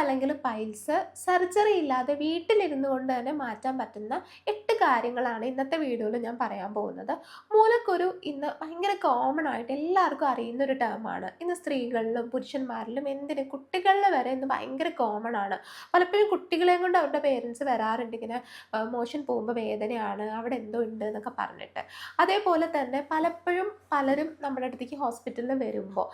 അല്ലെങ്കിൽ piles surgery ഇല്ലാതെ വീട്ടിലിരുന്നു കൊണ്ട് തന്നെ മാറ്റാൻ പറ്റുന്ന എട്ട് കാര്യങ്ങളാണ് ഇന്നത്തെ വീഡിയോയിൽ ഞാൻ പറയാൻ പോകുന്നത്. മൂലക്കൊരു ഇന്ന് ഭയങ്കര കോമൺ ആയിട്ട് എല്ലാവർക്കും അറിയുന്ന ഒരു ടേമാണ് ഇന്ന് സ്ത്രീകളിലും പുരുഷന്മാരിലും എന്തിന് കുട്ടികളിൽ വരെ ഇന്ന് ഭയങ്കര കോമൺ ആണ്. പലപ്പോഴും കുട്ടികളെയും കൊണ്ട് അവരുടെ പേരൻസ് വരാറുണ്ട് ഇങ്ങനെ മോഷൻ പോകുമ്പോൾ വേദനയാണ് അവിടെ എന്തോ ഉണ്ട് എന്നൊക്കെ പറഞ്ഞിട്ട്. അതേപോലെ തന്നെ പലപ്പോഴും പലരും നമ്മുടെ അടുത്തേക്ക് ഹോസ്പിറ്റലിൽ വരുമ്പോൾ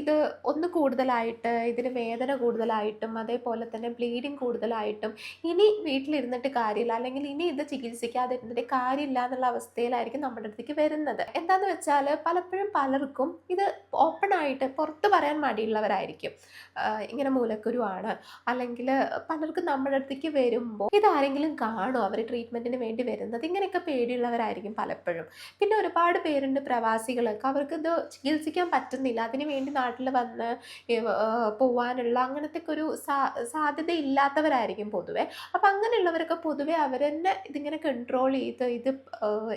ഇത് ഒന്ന് കൂടുതലായിട്ട് ഇതിന് വേദന കൂടുതലായിട്ടും അതേപോലെ തന്നെ ബ്ലീഡിങ് കൂടുതലായിട്ടും ഇനി വീട്ടിലിരുന്നിട്ട് കാര്യമില്ല. അല്ലെങ്കിൽ ഇനി ഇത് ചികിത്സിക്കാതെ ഇരുന്നിട്ട് കാര്യമില്ല എന്നുള്ള അവസ്ഥയിലായിരിക്കും നമ്മുടെ അടുത്തേക്ക് വരുന്നത്. എന്താന്ന് വെച്ചാൽ പലപ്പോഴും പലർക്കും ഇത് ഓപ്പൺ ആയിട്ട് പുറത്ത് പറയാൻ മടിയുള്ളവരായിരിക്കും. ഇങ്ങനെ മൂലക്കുരുവാണ്. അല്ലെങ്കിൽ പലർക്കും നമ്മുടെ അടുത്തേക്ക് വരുമ്പോൾ ഇതാരെങ്കിലും കാണോ അവർ ട്രീറ്റ്മെന്റിന് വേണ്ടി വരുന്നത്. ഇങ്ങനെയൊക്കെ പേടിയുള്ളവരായിരിക്കും പലപ്പോഴും. പിന്നെ ഒരുപാട് പേരുണ്ട് പ്രവാസികളൊക്കെ. അവർക്ക് ഇത് ചികിത്സിക്കാൻ പറ്റുന്നില്ല. അതിന് വേണ്ടി നാട്ടിൽ വന്ന് പോവാനുള്ള അങ്ങനത്തെ ഒരു സാ സാധ്യത ഇല്ലാത്തവരായിരിക്കും പൊതുവെ. അപ്പം അങ്ങനെയുള്ളവരൊക്കെ പൊതുവെ അവർ തന്നെ ഇതിങ്ങനെ കൺട്രോൾ ചെയ്ത് ഇത്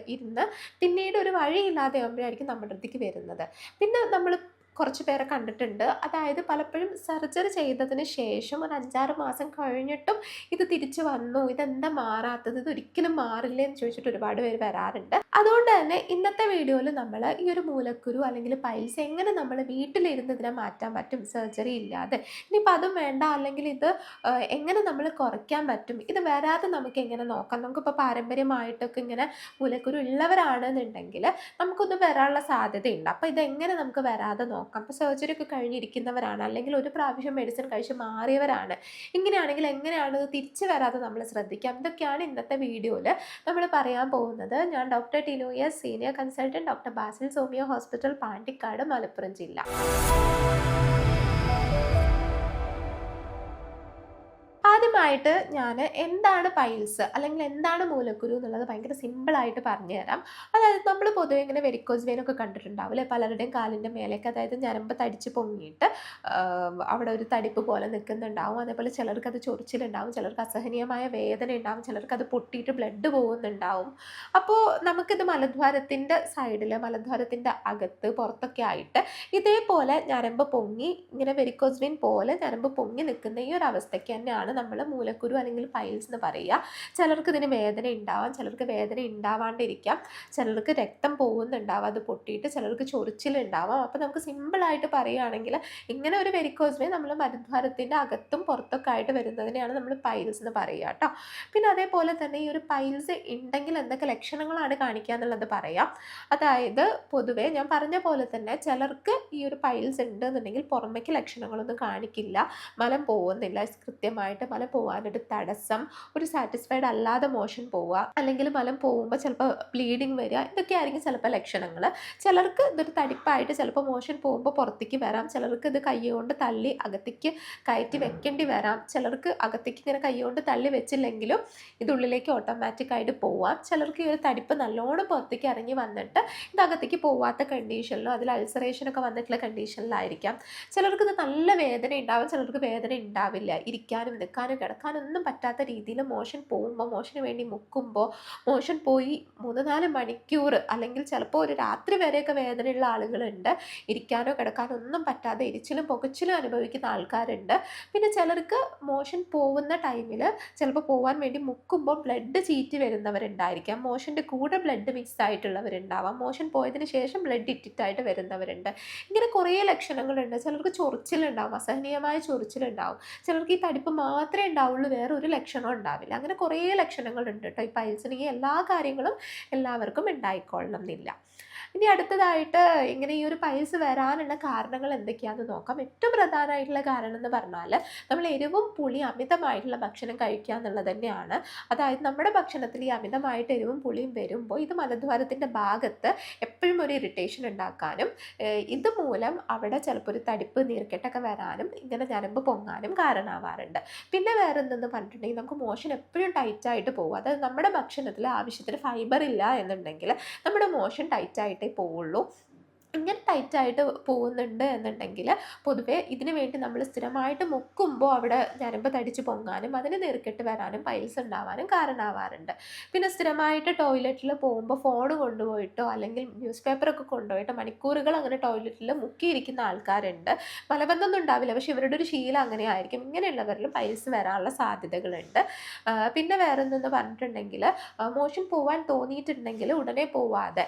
ഇരുന്ന് പിന്നീട് ഒരു വഴിയില്ലാതെ ആകുമ്പോഴായിരിക്കും നമ്മുടെ അടുത്തേക്ക് വരുന്നത്. പിന്നെ നമ്മൾ കുറച്ച് പേരെ കണ്ടിട്ടുണ്ട്. അതായത് പലപ്പോഴും സർജറി ചെയ്തതിന് ശേഷം ഒരു അഞ്ചാറ് മാസം കഴിഞ്ഞിട്ടും ഇത് തിരിച്ചു വന്നു. ഇതെന്താ മാറാത്തത്? ഇത് ഒരിക്കലും മാറില്ല എന്ന് ചോദിച്ചിട്ട് ഒരുപാട് പേര് വരാറുണ്ട്. അതുകൊണ്ട് തന്നെ ഇന്നത്തെ വീഡിയോയിൽ നമ്മൾ ഈ ഒരു മൂലക്കുരു അല്ലെങ്കിൽ പൈൽസ് എങ്ങനെ നമ്മൾ വീട്ടിലിരുന്ന് ഇതിനെ മാറ്റാൻ പറ്റും? സർജറി ഇല്ലാതെ. ഇനിയിപ്പോൾ അതും വേണ്ട. അല്ലെങ്കിൽ ഇത് എങ്ങനെ നമ്മൾ കുറയ്ക്കാൻ പറ്റും? ഇത് വരാതെ നമുക്ക് എങ്ങനെ നോക്കാം? നമുക്കിപ്പോൾ പാരമ്പര്യമായിട്ടൊക്കെ ഇങ്ങനെ മൂലക്കുരു ഉള്ളവരാണെന്നുണ്ടെങ്കിൽ നമുക്കൊന്ന് വരാനുള്ള സാധ്യതയുണ്ട്. അപ്പോൾ ഇതെങ്ങനെ നമുക്ക് വരാതെ നോക്കാം? അപ്പോൾ സർജറി ഒക്കെ കഴിഞ്ഞിരിക്കുന്നവരാണ് അല്ലെങ്കിൽ ഒരു പ്രാവശ്യം മെഡിസിൻ കഴിച്ച് മാറിയവരാണ്. ഇങ്ങനെയാണെങ്കിൽ എങ്ങനെയാണ് തിരിച്ചു വരാതെ നമ്മൾ ശ്രദ്ധിക്കാം ഇതൊക്കെയാണ് ഇന്നത്തെ വീഡിയോയിൽ നമ്മൾ പറയാൻ പോകുന്നത്? ഞാൻ doctor Tinoya senior consultant doctor Basil homeo hospital Pandikkad Malappuram ജില്ല. ആദ്യമായിട്ട് ഞാൻ എന്താണ് പൈൽസ് അല്ലെങ്കിൽ എന്താണ് മൂലക്കുരു എന്നുള്ളത് ഭയങ്കര സിമ്പിളായിട്ട് പറഞ്ഞുതരാം. അതായത് നമ്മൾ പൊതുവെ ഇങ്ങനെ വെരിക്കോസ് വെയിനൊക്കെ കണ്ടിട്ടുണ്ടാവും അല്ലേ? പലരുടെയും കാലിന്റെ മേലേക്ക് അതായത് ഞരമ്പ് തടിച്ച് പൊങ്ങിയിട്ട് അവിടെ ഒരു തടിപ്പ് പോലെ നിൽക്കുന്നുണ്ടാവും. അതേപോലെ ചിലർക്ക് അത് ചൊറിച്ചിലുണ്ടാവും ചിലർക്ക് അസഹനീയമായ വേദന ഉണ്ടാവും ചിലർക്ക് അത് പൊട്ടിയിട്ട് ബ്ലഡ് പോകുന്നുണ്ടാവും. അപ്പോൾ നമുക്കിത് മലദ്വാരത്തിന്റെ സൈഡിൽ മലദ്വാരത്തിന്റെ അകത്ത് പുറത്തൊക്കെ ആയിട്ട് ഇതേപോലെ ഞരമ്പ് പൊങ്ങി ഇങ്ങനെ വെരിക്കോസ് വെയിൻ പോലെ ഞരമ്പ് പൊങ്ങി നിൽക്കുന്ന ഈ ഒരു അവസ്ഥയ്ക്ക് തന്നെയാണ് നമ്മൾ മൂലക്കുരു അല്ലെങ്കിൽ പൈൽസ് എന്ന് പറയുക. ചിലർക്ക് ഇതിന് വേദന ഉണ്ടാവാം ചിലർക്ക് വേദന ഉണ്ടാവാണ്ടിരിക്കാം. ചിലർക്ക് രക്തം പോകുന്നുണ്ടാവാം അത് പൊട്ടിയിട്ട് ചിലർക്ക് ചൊറിച്ചിലുണ്ടാവാം അപ്പോൾ നമുക്ക് സിമ്പിളായിട്ട് പറയുകയാണെങ്കിൽ ഇങ്ങനെ ഒരു വെരിക്കോസ് വെയിൻ നമ്മൾ മരുദ്വാരത്തിന്റെ അകത്തും പുറത്തൊക്കെ ആയിട്ട് വരുന്നതിനെയാണ് നമ്മൾ പൈൽസ് എന്ന് പറയുക കേട്ടോ. പിന്നെ അതേപോലെ തന്നെ ഈ ഒരു പൈൽസ് ഉണ്ടെങ്കിൽ എന്തൊക്കെ ലക്ഷണങ്ങളാണ് കാണിക്കുക എന്നുള്ളത് പറയാം. അതായത് പൊതുവേ ഞാൻ പറഞ്ഞ പോലെ തന്നെ ചിലർക്ക് ഈ ഒരു പൈൽസ് ഉണ്ട് എന്നുണ്ടെങ്കിൽ പുറമേക്ക് ലക്ഷണങ്ങളൊന്നും കാണിക്കില്ല. മലം പോകുന്നില്ല കൃത്യമായിട്ട് മലം പോകാനൊരു തടസ്സം ഒരു സാറ്റിസ്ഫൈഡ് അല്ലാതെ മോഷൻ പോവുക അല്ലെങ്കിൽ മലം പോകുമ്പോൾ ചിലപ്പോൾ ബ്ലീഡിങ് വരിക ഇതൊക്കെ ആയിരിക്കും ചിലപ്പോൾ ലക്ഷണങ്ങൾ ചിലർക്ക് ഇതൊരു തടിപ്പായിട്ട് ചിലപ്പോൾ മോഷൻ പോകുമ്പോൾ പുറത്തേക്ക് വരാം ചിലർക്ക് ഇത് കൈകൊണ്ട് തള്ളി അകത്തേക്ക് കയറ്റി വെക്കേണ്ടി വരാം ചിലർക്ക് അകത്തേക്ക് ഇങ്ങനെ കൈകൊണ്ട് തള്ളി വെച്ചില്ലെങ്കിലും ഇതുള്ളിലേക്ക് ഓട്ടോമാറ്റിക്കായിട്ട് പോവാം. ചിലർക്ക് ഈ ഒരു തടിപ്പ് നല്ലോണം പുറത്തേക്ക് ഇറങ്ങി വന്നിട്ട് ഇത് അകത്തേക്ക് പോവാത്ത കണ്ടീഷനിലോ അതിൽ അൾസറേഷനൊക്കെ വന്നിട്ടുള്ള കണ്ടീഷനിലായിരിക്കാം ചിലർക്ക് ഇത് നല്ല വേദന ഉണ്ടാവും ചിലർക്ക് വേദന ഉണ്ടാവില്ല ഇരിക്കാനും നിൽക്കാനും കിടക്കാനും ഒന്നും പറ്റാത്ത രീതിയിൽ മോഷൻ പോകുമ്പോൾ മോഷന് വേണ്ടി മുക്കുമ്പോൾ മോഷൻ പോയി മൂന്ന് നാല് മണിക്കൂർ അല്ലെങ്കിൽ ചിലപ്പോൾ ഒരു രാത്രി വരെയൊക്കെ വേദനയുള്ള ആളുകളുണ്ട്. ഇരിക്കാനോ കിടക്കാനോ ഒന്നും പറ്റാതെ എരിച്ചിലും പുകച്ചിലും അനുഭവിക്കുന്ന ആൾക്കാരുണ്ട്. പിന്നെ ചിലർക്ക് മോഷൻ പോകുന്ന ടൈമിൽ ചിലപ്പോൾ പോകാൻ വേണ്ടി മുക്കുമ്പോൾ ബ്ലഡ് ചീറ്റി വരുന്നവരുണ്ടായിരിക്കാം. മോഷന്റെ കൂടെ ബ്ലഡ് മിക്സ് ആയിട്ടുള്ളവരുണ്ടാവാം. മോഷൻ പോയതിന് ശേഷം ബ്ലഡ് ഇറ്റിറ്റായിട്ട് വരുന്നവരുണ്ട്. ഇങ്ങനെ കുറേ ലക്ഷണങ്ങളുണ്ട്. ചിലർക്ക് ചൊറിച്ചിലുണ്ടാവും. അസഹനീയമായ ചൊറിച്ചിലുണ്ടാവും. ചിലർക്ക് ഈ തടിപ്പ് മാത്രമേ ഉണ്ടാവുള്ളൂ. വേറെ ഒരു ലക്ഷണവും ഉണ്ടാവില്ല. അങ്ങനെ കുറേ ലക്ഷണങ്ങളുണ്ട് കേട്ടോ. ഈ പൈൽസിന് ഈ എല്ലാ കാര്യങ്ങളും എല്ലാവർക്കും ഉണ്ടായിക്കൊള്ളണം എന്നില്ല ഇനി അടുത്തതായിട്ട് ഇങ്ങനെ ഈ ഒരു പൈസ വരാനുള്ള കാരണങ്ങൾ എന്തൊക്കെയാണെന്ന് നോക്കാം. ഏറ്റവും പ്രധാനമായിട്ടുള്ള കാരണം എന്ന് പറഞ്ഞാൽ നമ്മൾ എരിവും പുളി അമിതമായിട്ടുള്ള ഭക്ഷണം കഴിക്കുക എന്നുള്ളത് തന്നെയാണ്. അതായത് നമ്മുടെ ഭക്ഷണത്തിൽ ഈ അമിതമായിട്ട് എരിവും പുളിയും വരുമ്പോൾ ഇത് മലദ്വാരത്തിന്റെ ഭാഗത്ത് എപ്പോഴും ഒരു ഇറിറ്റേഷൻ ഉണ്ടാക്കാനും ഇതുമൂലം ഇത് മൂലം അവിടെ ചിലപ്പോൾ ഒരു തടിപ്പ് നീർക്കെട്ടൊക്കെ വരാനും ഇങ്ങനെ ഞരമ്പ് പൊങ്ങാനും കാരണമാവാറുണ്ട്. പിന്നെ വേറെ എന്തെന്ന് പറഞ്ഞിട്ടുണ്ടെങ്കിൽ നമുക്ക് മോഷൻ എപ്പോഴും ടൈറ്റായിട്ട് പോകും. അതായത് നമ്മുടെ ഭക്ഷണത്തിൽ ആവശ്യത്തിന് ഫൈബർ ഇല്ല എന്നുണ്ടെങ്കിൽ നമ്മുടെ മോഷൻ ടൈറ്റായിട്ടേ പോവുള്ളൂ. ഇങ്ങനെ ടൈറ്റായിട്ട് പോകുന്നുണ്ട് എന്നുണ്ടെങ്കിൽ പൊതുവേ ഇതിനു വേണ്ടി നമ്മൾ സ്ഥിരമായിട്ട് മുക്കുമ്പോൾ അവിടെ ഞരമ്പ് തടിച്ച് പൊങ്ങാനും അതിന് നീർക്കെട്ട് വരാനും പൈൽസ് ഉണ്ടാവാനും കാരണമാവാറുണ്ട്. പിന്നെ സ്ഥിരമായിട്ട് ടോയ്ലറ്റിൽ പോകുമ്പോൾ ഫോൺ കൊണ്ടുപോയിട്ടോ അല്ലെങ്കിൽ ന്യൂസ് പേപ്പറൊക്കെ കൊണ്ടുപോയിട്ടോ മണിക്കൂറുകൾ അങ്ങനെ ടോയ്ലറ്റിൽ മുക്കിയിരിക്കുന്ന ആൾക്കാരുണ്ട്. മലബന്ധമൊന്നും ഉണ്ടാവില്ല. പക്ഷെ ഇവരുടെ ഒരു ശീലം അങ്ങനെ ആയിരിക്കും ഇങ്ങനെയുള്ളവരിൽ പൈൽസ് വരാനുള്ള സാധ്യതകളുണ്ട്. പിന്നെ വേറെ എന്തെന്ന് പറഞ്ഞിട്ടുണ്ടെങ്കിൽ മോഷൻ പോവാൻ തോന്നിയിട്ടുണ്ടെങ്കിൽ ഉടനെ പോവാതെ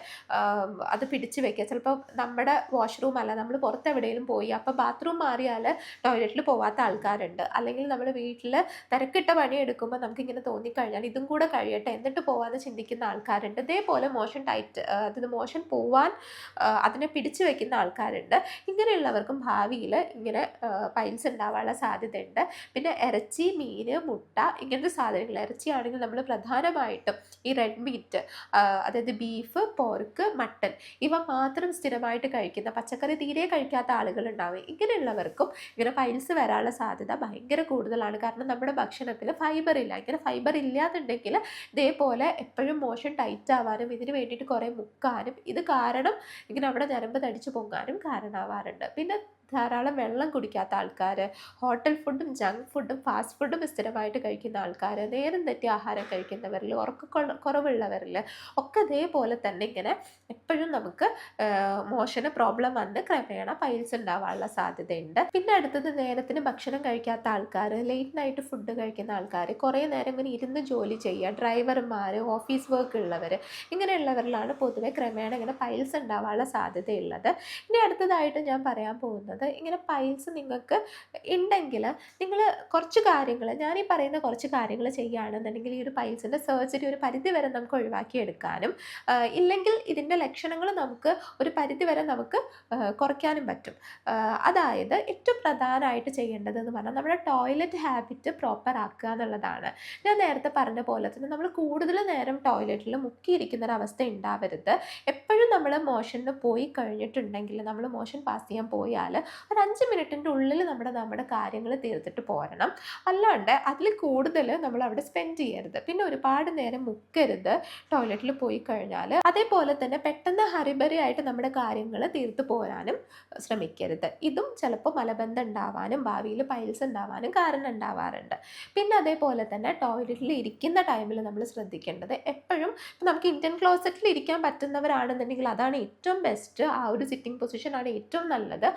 അത് പിടിച്ചു വെക്കുക. ചിലപ്പോൾ നമ്മുടെ വാഷ്റൂം അല്ല നമ്മൾ പുറത്ത് എവിടെയെങ്കിലും പോയി അപ്പോൾ ബാത്റൂം മാറിയാൽ ടോയ്ലറ്റിൽ പോവാത്ത ആൾക്കാരുണ്ട്. അല്ലെങ്കിൽ നമ്മൾ വീട്ടിൽ തിരക്കിട്ട പണി എടുക്കുമ്പോൾ നമുക്കിങ്ങനെ തോന്നിക്കഴിഞ്ഞാൽ ഇതും കൂടെ കഴിയട്ടെ എന്നിട്ട് പോവാന്ന് ചിന്തിക്കുന്ന ആൾക്കാരുണ്ട്. ഇതേപോലെ മോഷൻ ടൈറ്റ് അതായത് മോഷൻ പോവാൻ അതിനെ പിടിച്ചു വെക്കുന്ന ആൾക്കാരുണ്ട്. ഇങ്ങനെയുള്ളവർക്കും ഭാവിയിൽ ഇങ്ങനെ പൈൻസ് ഉണ്ടാവാനുള്ള സാധ്യതയുണ്ട്. പിന്നെ ഇറച്ചി മീൻ മുട്ട ഇങ്ങനത്തെ സാധനങ്ങൾ ഇറച്ചിയാണെങ്കിൽ നമ്മൾ പ്രധാനമായിട്ടും ഈ റെഡ് മീറ്റ് അതായത് ബീഫ് പോർക്ക് മട്ടൺ ഇവ മാത്രം സ്ഥിരമായിട്ട് കഴിക്കുന്ന പച്ചക്കറി തീരെ കഴിക്കാത്ത ആളുകളുണ്ടാവും. ഇങ്ങനെയുള്ളവർക്കും ഇങ്ങനെ പൈൽസ് വരാനുള്ള സാധ്യത ഭയങ്കര കൂടുതലാണ്. കാരണം നമ്മുടെ ഭക്ഷണത്തിൽ ഫൈബർ ഇല്ല. ഇങ്ങനെ ഫൈബർ ഇല്ലാന്നുണ്ടെങ്കിൽ ഇതേപോലെ എപ്പോഴും മോഷൻ ടൈറ്റ് ആവാനും ഇതിന് വേണ്ടിയിട്ട് കുറേ മുക്കാനും ഇത് കാരണം ഇങ്ങനെ അവിടെ ഞരമ്പ് തടിച്ച് പൊങ്ങാനും കാരണമാവാറുണ്ട്. പിന്നെ ധാരാളം വെള്ളം കുടിക്കാത്ത ആൾക്കാർ ഹോട്ടൽ ഫുഡും ജങ്ക് ഫുഡും ഫാസ്റ്റ് ഫുഡും സ്ഥിരമായിട്ട് കഴിക്കുന്ന ആൾക്കാർ നേരം തെറ്റി ആഹാരം കഴിക്കുന്നവരിൽ ഉറക്ക കുറവുള്ളവരിൽ ഒക്കെ അതേപോലെ തന്നെ ഇങ്ങനെ എപ്പോഴും നമുക്ക് മോഷന് പ്രോബ്ലം വന്ന് ക്രമേണ പൈൽസ് ഉണ്ടാവാനുള്ള സാധ്യതയുണ്ട്. പിന്നെ അടുത്തത് നേരത്തിന് ഭക്ഷണം കഴിക്കാത്ത ആൾക്കാർ ലേറ്റ് നൈറ്റ് ഫുഡ് കഴിക്കുന്ന ആൾക്കാർ കുറേ നേരം ഇങ്ങനെ ഇരുന്ന് ജോലി ചെയ്യുക ഡ്രൈവർമാർ ഓഫീസ് വർക്ക് ഉള്ളവർ ഇങ്ങനെയുള്ളവരിലാണ് പൊതുവെ ക്രമേണ ഇങ്ങനെ പൈൽസ് ഉണ്ടാവാനുള്ള സാധ്യതയുള്ളത്. ഇനി അടുത്തതായിട്ട് ഞാൻ പറയാൻ പോകുന്നത് ഇങ്ങനെ പൈൽസ് നിങ്ങൾക്ക് ഉണ്ടെങ്കിൽ നിങ്ങൾ കുറച്ച് കാര്യങ്ങൾ ഞാൻ ഈ പറയുന്ന കുറച്ച് കാര്യങ്ങൾ ചെയ്യുകയാണെന്നുണ്ടെങ്കിൽ ഈ ഒരു പൈൽസിന്റെ സർജറി ഒരു പരിധി വരെ നമുക്ക് ഒഴിവാക്കിയെടുക്കാനും ഇല്ലെങ്കിൽ ഇതിന്റെ ലക്ഷണങ്ങൾ നമുക്ക് ഒരു പരിധി വരെ നമുക്ക് കുറയ്ക്കാനും പറ്റും. അതായത് ഏറ്റവും പ്രധാനമായിട്ട് ചെയ്യേണ്ടത് എന്ന് പറഞ്ഞാൽ നമ്മുടെ ടോയ്ലറ്റ് ഹാബിറ്റ് പ്രോപ്പർ ആക്കുക എന്നുള്ളതാണ്. ഞാൻ നേരത്തെ പറഞ്ഞ പോലെ തന്നെ നമ്മൾ കൂടുതൽ നേരം ടോയ്ലറ്റിൽ മുക്കിയിരിക്കുന്ന ഒരു അവസ്ഥ ഉണ്ടാവരുത്. എപ്പോഴും നമ്മൾ മോഷന് പോയി കഴിഞ്ഞിട്ടുണ്ടെങ്കിൽ നമ്മൾ മോഷൻ പാസ് ചെയ്യാൻ പോയാൽ ഒരു അഞ്ച് മിനിറ്റിന്റെ ഉള്ളിൽ നമ്മുടെ നമ്മുടെ കാര്യങ്ങൾ തീർത്തിട്ട് പോരണം. അല്ലാണ്ട് അതിൽ കൂടുതൽ നമ്മൾ അവിടെ സ്പെൻഡ് ചെയ്യരുത്. പിന്നെ ഒരുപാട് നേരം മുക്കരുത് ടോയ്ലറ്റിൽ പോയി കഴിഞ്ഞാൽ. അതേപോലെ തന്നെ പെട്ടെന്ന് ഹരിബറി ആയിട്ട് നമ്മുടെ കാര്യങ്ങൾ തീർത്തു പോരാനും ശ്രമിക്കരുത്. ഇതും ചിലപ്പോൾ മലബന്ധം ഉണ്ടാവാനും ഭാവിയിൽ പൈൽസ് ഉണ്ടാവാനും കാരണം ഉണ്ടാവാറുണ്ട്. പിന്നെ അതേപോലെ തന്നെ ടോയ്ലറ്റിൽ ഇരിക്കുന്ന ടൈമിൽ നമ്മൾ ശ്രദ്ധിക്കേണ്ടത് എപ്പോഴും നമുക്ക് ഇന്ത്യൻ ക്ലോസറ്റിൽ ഇരിക്കാൻ പറ്റുന്നവരാണെന്നുണ്ടെങ്കിൽ അതാണ് ഏറ്റവും ബെസ്റ്റ് ആ ഒരു സിറ്റിംഗ് പൊസിഷനാണ് ഏറ്റവും നല്ലത്.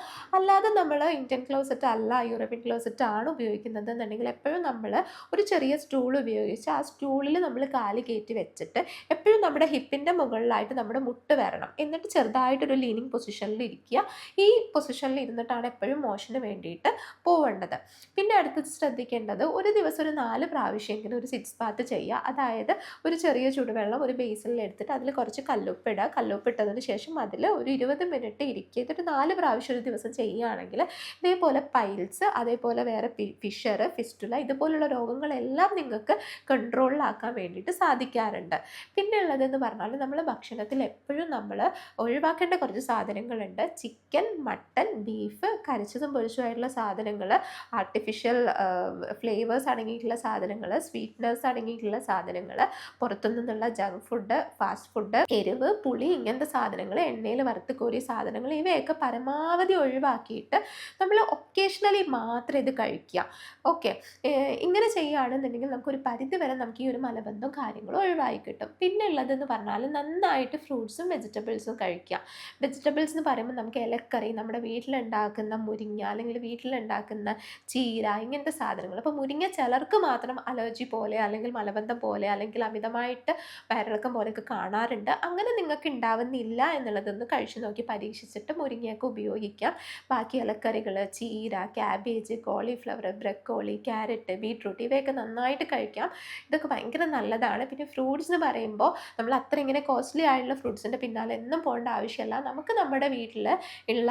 അല്ലാതെ നമ്മൾ ഇന്ത്യൻ ക്ലോസറ്റ് അല്ല യൂറോപ്യൻ ക്ലോസറ്റ് ആണ് ഉപയോഗിക്കുന്നത് എന്നുണ്ടെങ്കിൽ എപ്പോഴും നമ്മൾ ഒരു ചെറിയ സ്റ്റൂൾ ഉപയോഗിച്ച് ആ സ്റ്റൂളിൽ നമ്മൾ കാൽ കയറ്റി വെച്ചിട്ട് എപ്പോഴും നമ്മുടെ ഹിപ്പിന്റെ മുകളിലായിട്ട് നമ്മുടെ മുട്ട് വരണം. എന്നിട്ട് ചെറുതായിട്ടൊരു ലീനിങ് പൊസിഷനിൽ ഇരിക്കുക. ഈ പൊസിഷനിൽ ഇരുന്നിട്ടാണ് എപ്പോഴും മോഷന് വേണ്ടിയിട്ട് പോവേണ്ടത്. പിന്നെ അടുത്തത് ശ്രദ്ധിക്കേണ്ടത് ഒരു ദിവസം ഒരു നാല് പ്രാവശ്യമെങ്കിലും ഒരു സിക്സ് പാത്ത് ചെയ്യുക. അതായത് ഒരു ചെറിയ ചൂടുവെള്ളം ഒരു ബേസിനിൽ എടുത്തിട്ട് അതിൽ കുറച്ച് കല്ലുപ്പിടുക കല്ലുപ്പിട്ടതിന് ശേഷം അതിൽ ഒരു ഇരുപത് മിനിറ്റ് ഇരിക്കുക. എന്നിട്ട് നാല് പ്രാവശ്യം ഒരു ദിവസം ചെയ്യുകയാണെങ്കിൽ ഇതേപോലെ പൈൽസ് അതേപോലെ വേറെ ഫിഷർ ഫിസ്റ്റുല ഇതുപോലുള്ള രോഗങ്ങളെല്ലാം നിങ്ങൾക്ക് കൺട്രോളിലാക്കാൻ വേണ്ടിയിട്ട് സാധിക്കാറുണ്ട്. പിന്നെ ഉള്ളതെന്ന് പറഞ്ഞാൽ നമ്മൾ ഭക്ഷണത്തിൽ എപ്പോഴും നമ്മൾ ഒഴിവാക്കേണ്ട കുറച്ച് സാധനങ്ങളുണ്ട്. ചിക്കൻ മട്ടൻ ബീഫ് കരച്ചതും പൊരിച്ചതുമായിട്ടുള്ള സാധനങ്ങൾ ആർട്ടിഫിഷ്യൽ ഫ്ലേവേഴ്സ് അടങ്ങിയിട്ടുള്ള സാധനങ്ങൾ സ്വീറ്റ്നേഴ്സ് അടങ്ങിയിട്ടുള്ള സാധനങ്ങൾ പുറത്തുനിന്നുള്ള ജങ്ക് ഫുഡ് ഫാസ്റ്റ് ഫുഡ് എരിവ് പുളി ഇങ്ങനത്തെ സാധനങ്ങൾ എണ്ണയിൽ വറുത്ത് കോരിയ സാധനങ്ങൾ ഇവയൊക്കെ പരമാവധി ഒഴിവാക്കിയിട്ട് നമ്മൾ ഒക്കേഷണലി മാത്രം ഇത് കഴിക്കുക. ഓക്കെ ഇങ്ങനെ ചെയ്യുകയാണെന്നുണ്ടെങ്കിൽ നമുക്കൊരു പരിധി വരെ നമുക്ക് ഈ ഒരു മലബന്ധവും കാര്യങ്ങളും ഒഴിവായി കിട്ടും. പിന്നെ ഉള്ളതെന്ന് പറഞ്ഞാൽ നന്നായിട്ട് ഫ്രൂട്ട്സും വെജിറ്റബിൾസും കഴിക്കുക. വെജിറ്റബിൾസ് എന്ന് പറയുമ്പോൾ നമുക്ക് ഇലക്കറി നമ്മുടെ വീട്ടിലുണ്ടാക്കുന്ന മുരിങ്ങ അല്ലെങ്കിൽ വീട്ടിലുണ്ടാക്കുന്ന ചീര ഇങ്ങനത്തെ സാധനങ്ങൾ. അപ്പോൾ മുരിങ്ങ ചിലർക്ക് മാത്രം അലർജി പോലെ അല്ലെങ്കിൽ മലബന്ധം പോലെ അല്ലെങ്കിൽ അമിതമായിട്ട് വയറിളക്കം പോലെയൊക്കെ കാണാറുണ്ട്. അങ്ങനെ നിങ്ങൾക്ക് ഉണ്ടാവുന്നില്ല എന്നുള്ളതൊന്ന് കഴിച്ചു നോക്കി പരീക്ഷിച്ചിട്ട് മുരിങ്ങയൊക്കെ ഉപയോഗിക്കാം. ബാക്കി ഇലക്കറികൾ ചീര cabbage cauliflower broccoli carrot beetroot ഇവയൊക്കെ നന്നായിട്ട് കഴിക്കാം. ഇതൊക്കെ ഭയങ്കര നല്ലതാണ്. പിന്നെ ഫ്രൂട്ട്സ് എന്ന് പറയുമ്പോൾ നമ്മൾ അത്ര ഇങ്ങനെ കോസ്റ്റ്ലി ആയിട്ടുള്ള ഫ്രൂട്ട്സിന്റെ പിന്നാലെ ഒന്നും പോകേണ്ട ആവശ്യമില്ല. നമുക്ക് നമ്മുടെ വീട്ടിൽ ഉള്ള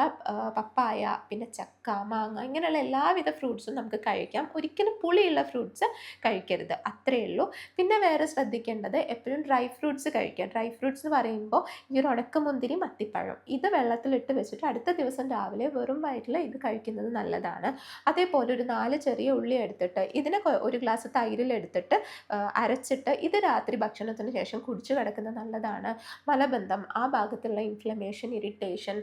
പപ്പായ പിന്നെ ചക്ക മാങ്ങ ഇങ്ങനെയുള്ള എല്ലാവിധ ഫ്രൂട്ട്സും നമുക്ക് കഴിക്കാം. ഒരിക്കലും പുളിയുള്ള ഫ്രൂട്ട്സ് കഴിക്കരുത്. അത്രയേ ഉള്ളൂ. പിന്നെ വേറെ ശ്രദ്ധിക്കേണ്ടത് എപ്പോഴും ഡ്രൈ ഫ്രൂട്ട്സ് കഴിക്കുക ഡ്രൈ ഫ്രൂട്ട്സ് എന്ന് പറയുമ്പോൾ ഈ ഒരു ഉണക്കമുന്തിരി മത്തിപ്പഴം ഇത് വെള്ളത്തിലിട്ട് വെച്ചിട്ട് അടുത്ത ദിവസം രാവിലെ വെറും വയറ്റിൽ ഇത് കഴിക്കുന്നത് നല്ലതാണ്. അതേപോലെ ഒരു നാല് ചെറിയ ഉള്ളി എടുത്തിട്ട് ഇതിനെ ഒരു ഗ്ലാസ് തൈരിലെടുത്തിട്ട് അരച്ചിട്ട് ഇത് രാത്രി ഭക്ഷണത്തിന് ശേഷം കുടിച്ചു കിടക്കുന്നത് നല്ലതാണ്. മലബന്ധം ആ ഭാഗത്തുള്ള ഇൻഫ്ലമേഷൻ ഇറിറ്റേഷൻ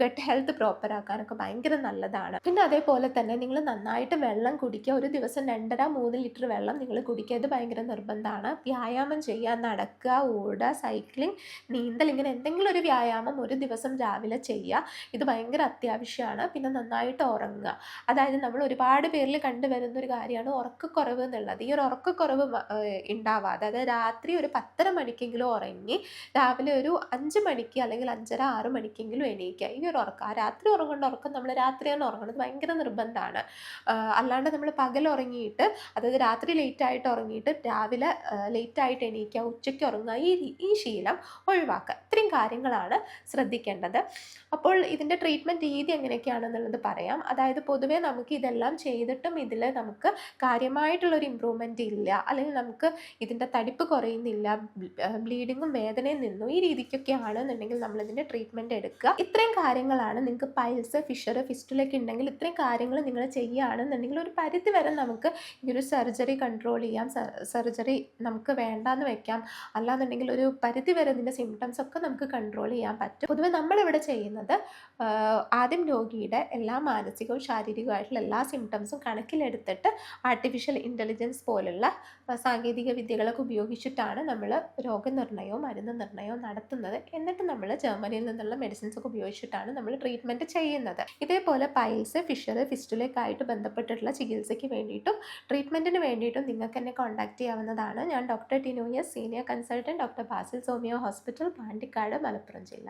ഗട്ട് ഹെൽത്ത് പ്രോപ്പറാക്കാനൊക്കെ ഭയങ്കര നല്ലതാണ്. പിന്നെ അതേപോലെ തന്നെ നിങ്ങൾ നന്നായിട്ട് വെള്ളം കുടിക്കുക. ഒരു ദിവസം രണ്ടര മൂന്ന് ലിറ്റർ വെള്ളം നിങ്ങൾ കുടിക്കുക. ഇത് ഭയങ്കര നിർബന്ധമാണ്. വ്യായാമം ചെയ്യുക നടക്കുക ഓടുക സൈക്ലിംഗ് നീന്തൽ ഇങ്ങനെ എന്തെങ്കിലും ഒരു വ്യായാമം ഒരു ദിവസം രാവിലെ ചെയ്യുക. ഇത് ഭയങ്കര അത്യാവശ്യമാണ് പിന്നെ നന്നായിട്ട് ഉറങ്ങുക. അതായത് നമ്മൾ ഒരുപാട് പേരിൽ കണ്ടുവരുന്ന ഒരു കാര്യമാണ് ഉറക്കക്കുറവ് എന്നുള്ളത്. ഈ ഒരു ഉറക്കക്കുറവ് ഉണ്ടാവാതെ അതായത് രാത്രി ഒരു പത്തര മണിക്കെങ്കിലും ഉറങ്ങി രാവിലെ ഒരു അഞ്ച് മണിക്ക് അല്ലെങ്കിൽ അഞ്ചര ആറ് മണിക്കെങ്കിലും എണീക്കുക. ഈ ഒരു ഉറക്കം രാത്രി ഉറങ്ങേണ്ട ഉറക്കം നമ്മൾ രാത്രിയാണ് ഉറങ്ങുന്നത്. ഭയങ്കര നിർബന്ധമാണ് അല്ലാണ്ട് നമ്മൾ പകൽ ഉറങ്ങിയിട്ട് അതായത് രാത്രി ലേറ്റ് ആയിട്ട് ഉറങ്ങിയിട്ട് രാവിലെ ലേറ്റ് ആയിട്ട് എണീക്കുക ഉച്ചയ്ക്ക് ഉറങ്ങുക ഈ ഈ ശീലം ഒഴിവാക്കുക. ഇത്രയും കാര്യങ്ങളാണ് ശ്രദ്ധിക്കേണ്ടത്. അപ്പോൾ ഇതിന്റെ ട്രീറ്റ്മെന്റ് രീതി എങ്ങനെയൊക്കെയാണെന്നുള്ളത് പറയാം. അതായത് പൊതുവേ നമുക്ക് ഇതെല്ലാം ചെയ്തിട്ടും ഇതിൽ നമുക്ക് കാര്യമായിട്ടുള്ളൊരു ഇമ്പ്രൂവ്മെന്റ് ഇല്ല. അല്ലെങ്കിൽ നമുക്ക് ഇതിന്റെ തടിപ്പ് കുറയുന്നില്ല ബ്ലീഡിങ്ങും വേദനയും നിന്നു ഈ രീതിക്കൊക്കെ ആണെന്നുണ്ടെങ്കിൽ നമ്മളിതിന്റെ ട്രീറ്റ്മെന്റ് എടുക്കുക. ഇത്രയും കാര്യങ്ങളാണ് നിങ്ങൾക്ക് പൈൽസ് ഫിഷർ ഫിസ്റ്റിലൊക്കെ ഉണ്ടെങ്കിൽ ഇത്രയും കാര്യങ്ങൾ നിങ്ങൾ ചെയ്യുകയാണെന്നുണ്ടെങ്കിൽ ഒരു പരിധി വരെ നമുക്ക് ഈ ഒരു സർജറി കൺട്രോൾ ചെയ്യാം. സർജറി നമുക്ക് വേണ്ടാന്ന് വെക്കാം. അല്ലാന്നുണ്ടെങ്കിൽ ഒരു പരിധി വരെ ഇതിന്റെ സിംറ്റംസ് ഒക്കെ നമുക്ക് കൺട്രോൾ ചെയ്യാൻ പറ്റും. പൊതുവെ നമ്മളിവിടെ ചെയ്യുന്നത് ആഹ് ആദ്യം രോഗിയുടെ എല്ലാ മാനസികവും ശാരീരികമായിട്ടുള്ള എല്ലാ സിംറ്റംസും കണക്കിലെടുത്തിട്ട് ആർട്ടിഫിഷ്യൽ ഇന്റലിജൻസ് പോലുള്ള സാങ്കേതിക വിദ്യകളൊക്കെ ഉപയോഗിച്ചിട്ടാണ് നമ്മൾ രോഗനിർണയവും മരുന്ന് നിർണയവും നടത്തുന്നത്. എന്നിട്ട് നമ്മൾ ജർമ്മനിയിൽ നിന്നുള്ള മെഡിസിൻസ് ഒക്കെ ഉപയോഗിച്ചിട്ടാണ് നമ്മൾ ട്രീറ്റ്മെന്റ് ചെയ്യുന്നത്. ഇതേപോലെ പൈൽസ് ഫിഷർ ഫിസ്റ്റുലൊക്കെ ആയിട്ട് ബന്ധപ്പെട്ടിട്ടുള്ള ചികിത്സയ്ക്ക് വേണ്ടിയിട്ടും ട്രീറ്റ്മെന്റിന് വേണ്ടിയിട്ടും നിങ്ങൾക്ക് എന്നെ കോൺടാക്ട് ചെയ്യാവുന്നതാണ്. ഞാൻ doctor Tinoys senior consultant doctor Basil homeo hospital Pandikkad Malappuram ജില്ല.